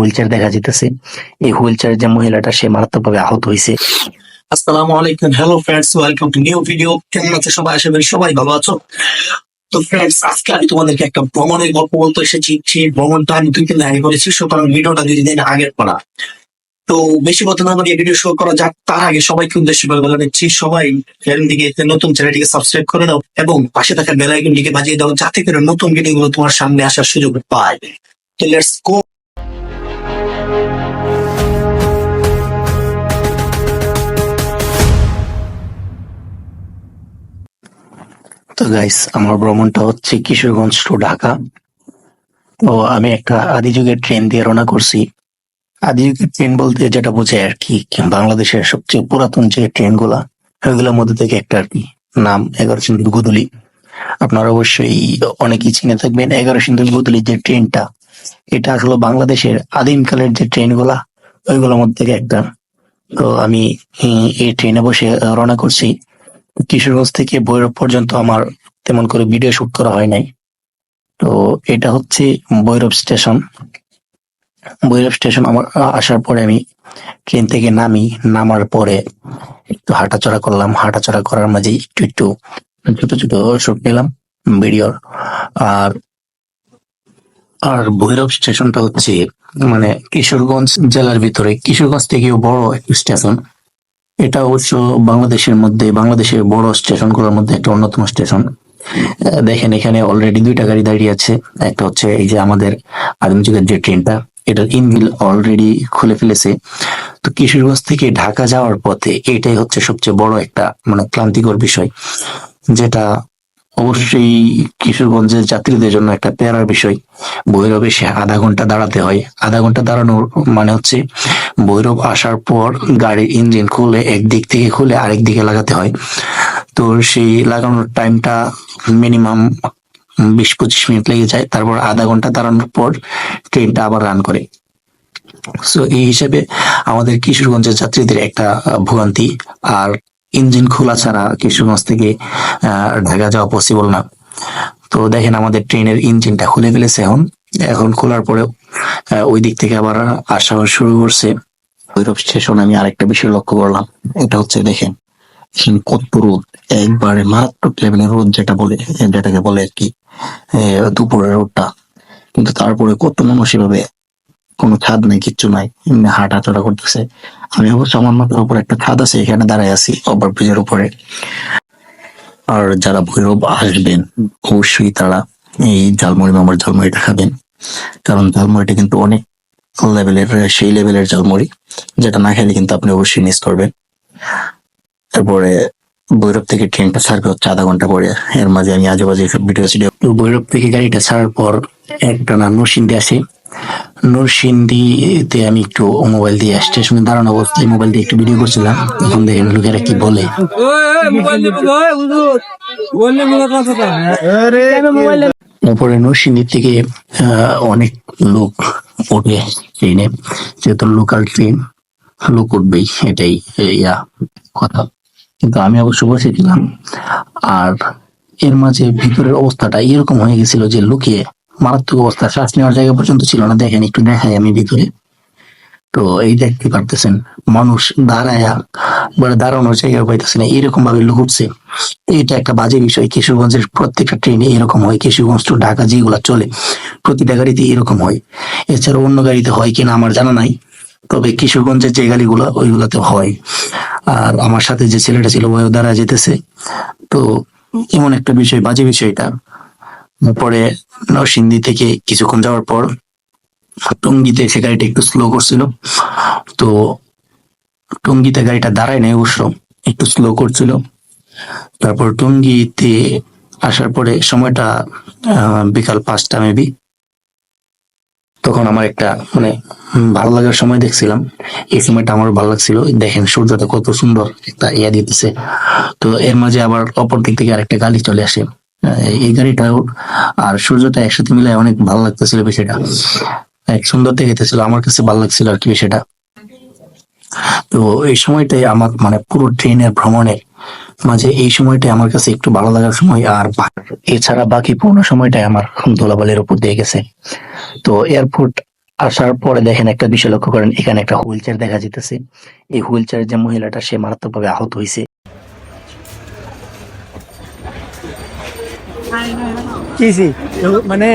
Wheel chair দেখা যেতেছে এই হুইল চেয়ার যে মহিলাটা, সে মারাত্মকভাবে আহত হয়েছে আসসালামু আলাইকুম। Hello friends welcome to new video কেমন আছো সবাই? আশা করি সবাই ভালো আছো। তো ফ্রেন্ডস আজকে আমি তোমাদেরকে একটা ভ্রমণের গল্প বলতে এসেছি। সেই ভ্রমণটা আমি দুই আগে করেছি, সুতরাং ভিডিওটা দুই দিন আগের করা। তো বেশি কথা না বলে ভিডিও শুরু করা যাক। তার আগে সবাইকে উদ্দেশ্য করে বলে নিচ্ছি সবাই চ্যানেলটিকে নতুন চ্যানেলটিকে সাবস্ক্রাইব করে দাও এবং পাশে থাকা বেল আইকনটিকে বাজিয়ে দাও, যাতে করে নতুন ভিডিওগুলো তোমার সামনে আসার সুযোগ পায়। তো লেটস গো তো গাইস আমার ভ্রমণটা হচ্ছে কিশোরগঞ্জ টু ঢাকা। তো আমি একটা আদি যুগের ট্রেন দিয়ে রওনা করছি। আদি যুগের ট্রেন বলতে যেটা বোঝায় আর কি, বাংলাদেশের সবচেয়ে পুরাতন যে ট্রেনগুলা, ওইগুলোর মধ্যে থেকে একটা আর কি, নাম এগারো সিন্ধু গুদুলি। আপনারা অবশ্যই অনেকেই চিনে থাকবেন এগারো সিন্ধু গুদুলি যে ট্রেনটা এটা আসলে বাংলাদেশের আদিমকালের যে ট্রেনগুলা, ওইগুলোর মধ্যে থেকে একটা। তো আমি এই ট্রেনে বসে রওনা করছি। কিশোরগঞ্জ থেকে ভৈরব পর্যন্ত আমার তেমন করে ভিডিও শুট করা হয় নাই। তো এটা হচ্ছে ভৈরব স্টেশন। ভৈরব স্টেশন আমার, আসার পরে আমি ট্রেন থেকে নামি, নামার পরে একটু হাঁটাচড়া করলাম। হাঁটাচড়া করার মাঝে একটু একটু, ছোট ছোট শুট নিলাম ভিডিওর আর আর ভৈরব স্টেশনটা হচ্ছে মানে কিশোরগঞ্জ জেলার ভিতরে। কিশোরগঞ্জ থেকেও বড় একটি স্টেশন। এটা অবশ্য বাংলাদেশের মধ্যে, বাংলাদেশের বড় স্টেশনগুলোর মধ্যে একটা অন্যতম স্টেশন। দেখেন এখানে অলরেডি দুইটা গাড়ি দাঁড়িয়ে আছে। একটা হচ্ছে এই যে আমাদের আদিম যুগের যে ট্রেনটা, এটার ইনভিল অলরেডি খুলে ফেলেছে। তো কিশোরগঞ্জ থেকে ঢাকা যাওয়ার পথে এটাই হচ্ছে সবচেয়ে বড় একটা মানে ক্লান্তিকর বিষয়, যেটা অবশ্যই কিশোরগঞ্জের যাত্রীদের জন্য একটা প্যারার বিষয়। ভৈরবে সে আধা ঘণ্টা দাঁড়াতে হয়। আধা ঘণ্টা দাঁড়ানোর মানে হচ্ছে, ভৈরব আসার পর গাড়ির ইঞ্জিন খুলে একদিক থেকে খুলে আরেক দিকে লাগাতে হয়। তো সেই লাগানোর টাইমটা মিনিমাম বিশ পঁচিশ মিনিট লেগে যায়। তারপর আধা ঘণ্টা দাঁড়ানোর পর ট্রেনটা আবার রান করে। সো এই হিসেবে আমাদের কিশোরগঞ্জের যাত্রীদের একটা ভোগান্তি। আর ইঞ্জিন খোলা ছাড়া কিশোরগঞ্জ থেকে ঢাকা যাওয়া পসিবল না। তো দেখেন আমাদের ট্রেনের ইঞ্জিনটা খুলে ফেলেছে এখন। এখন খোলার পরে ওই দিক থেকে আবার আসা শুরু করছে। ভৈরব স্টেশন আমি আরেকটা বিষয় লক্ষ্য করলাম। এটা হচ্ছে দেখেন কত রোদ। একবারে মারাত্মক লেভেলের রোদ যেটা বলে, যেটাকে বলে আর কি দুপুরের রোদটা। কিন্তু তারপরে কত মানুষ এভাবে কোনো ছাদ নাই, কিচ্ছু নাই, এমনি হাঁটাচড়া করতেছে। আমি অবশ্য আমার মাথার উপর একটা ছাদ আছে, এখানে দাঁড়ায় আছি ওভার ব্রিজের উপরে। আর যারা ভৈরব আসবেন, অবশ্যই তারা এই ঝালমুড়ি মামার ঝালমুড়িটা খাবেন। কারণ ঝালমুড়িটা কিন্তু অনেক লেভেলের, সেই লেভেলের ঝালমুড়ি, যেটা না খেলে কিন্তু আপনি অবশ্যই মিস করবেন। তারপরে ভৈরব থেকে ট্রেনটা ছাড়বে হচ্ছে আধা ঘণ্টা পরে। এর মাঝে আমি আজে বাজে ভিডিও ভৈরব থেকে গাড়িটা ছাড়ার পর একটা না নরসিংদী আসে নরসিংদীতে আমি একটু মোবাইল দিয়ে স্টেশনে দাঁড়ানো অবস্থায় মোবাইল দিয়ে একটু ভিডিও করছিলাম। এখন দেখেন লোকেরা কি বলে। তারপরে নরসিংদী থেকে আহ, অনেক লোক ওঠে ট্রেনে যেহেতু লোকাল ট্রেন লোক উঠবেই। এটাই ইয়া কথা। কিন্তু আমি অবশ্য বসেছিলাম আর এর মাঝে ভিতরের অবস্থাটা এরকম হয়ে গেছিল যে লুকিয়ে মারাত্মক অবস্থা। শ্বাস নেওয়ার জায়গা পর্যন্ত ছিল না। দেখেন, একটু দেখাই আমি ভিতরে। তো এই দেখতে পারতেছেন, মানুষ দাঁড়ায়া মানে দাঁড়ানোর জায়গা পাইতেছে না। এরকম ভাবে লোক উঠছে এটা একটা বাজে বিষয়। কিশোরগঞ্জের প্রত্যেকটা ট্রেনে এরকম হয়। কিশোরগঞ্জ টু ঢাকা যেগুলা চলে, প্রতিটা গাড়িতে এরকম হয়। এছাড়া অন্য গাড়িতে হয় কিনা আমার জানা নাই। তবে কিশোরগঞ্জের যে গাড়িগুলো, ওইগুলাতে হয়। আর আমার সাথে যে ছেলেটা ছিল ওই দাঁড়া যেতেছে। তো এমন একটা বিষয়, বাজে বিষয়টা পরে নরসিংদী থেকে কিছুক্ষণ যাওয়ার পর টঙ্গিতে সে গাড়িটা একটু স্লো করছিল। তো টঙ্গিতে গাড়িটা দাঁড়ায় নাই অবশ্য, একটু স্লো করছিল। তারপর টঙ্গিতে আসার পরে সময়টা বিকাল পাঁচটা মেবি তখন আমার একটা মানে ভালো লাগার সময় দেখছিলাম। এই সময়টা আমার ভালো লাগছিল। দেখেন সূর্যটা কত সুন্দর একটা ইয়া দিতেছে। তো এর মাঝে আবার অপর দিক থেকে আরেকটা গালি চলে আসে। এই আর সূর্যটা একসাথে মিলে অনেক ভালো লাগতেছিল বিষয়টা। এক সুন্দর দেখেছিল আমার কাছে ভালো লাগছিল আর কি বিষয়টা। তো এই সময়টাই আমার মানে পুরো ট্রেনের ভ্রমণের মাঝে এই সময়টাই আমার কাছে একটু ভালো লাগার সময়, আর এছাড়া বাকি পুরো সময়টাই আমার ধুলাবালির উপর দিয়ে গেছে। তো এয়ারপোর্ট আসার পরে দেখেন একটা বিষয় লক্ষ্য করেন, এখানে একটা হুইল চেয়ার দেখা যেতেছে এই হুইল চেয়ারের যে মহিলাটা, সে মারাত্মকভাবে আহত হয়েছে কিছি মানে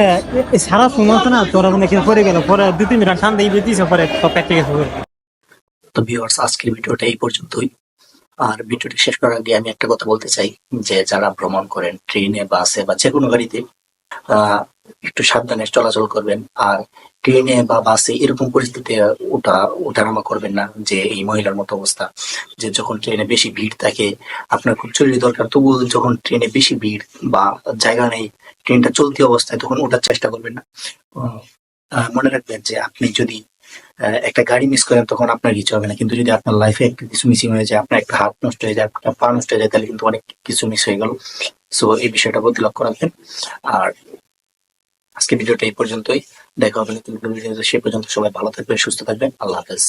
সারা সময় না, তোরা মানে পরে গেল, পরে দু তিন মিনিট দিয়েছে পরে গেছে তো ভিউয়ার্স আজকের ভিডিওটা এই পর্যন্তই। আর ভিডিওটি শেষ করার আগে আমি একটা কথা বলতে চাই, যে যারা ভ্রমণ করেন, ট্রেনে, বাসে বা যে কোনো গাড়িতে একটু সাবধানে চলাচল করবেন। আর ট্রেনে বা বাসে এরকম পরিস্থিতিতে ওটা, ওঠানামা করবেন না যে এই মহিলার মতো অবস্থা। যে যখন ট্রেনে বেশি ভিড় থাকে, আপনার খুব জরুরি দরকার, তবুও যখন ট্রেনে বেশি ভিড় বা জায়গা নেই ট্রেনটা চলতি অবস্থায় তখন ওঠার চেষ্টা করবেন না। মনে রাখবেন যে আপনি যদি একটা গাড়ি মিস করেন তখন আপনার কিছু হবে না। কিন্তু যদি আপনার লাইফে একটা কিছু মিসিং হয়ে যায়, আপনার একটা হাত নষ্ট হয়ে যায় একটা পা নষ্ট হয়ে যায়, তাহলে কিন্তু অনেক কিছু মিস হয়ে গেল। সো এই বিষয়টা প্রতি লক্ষ্য রাখবেন। আর আজকে ভিডিওটা এই পর্যন্তই। দেখা হবে নতুন ভিডিওতে। সে পর্যন্ত সবাই ভালো থাকবেন, সুস্থ থাকবেন। আল্লাহ হাফেজ।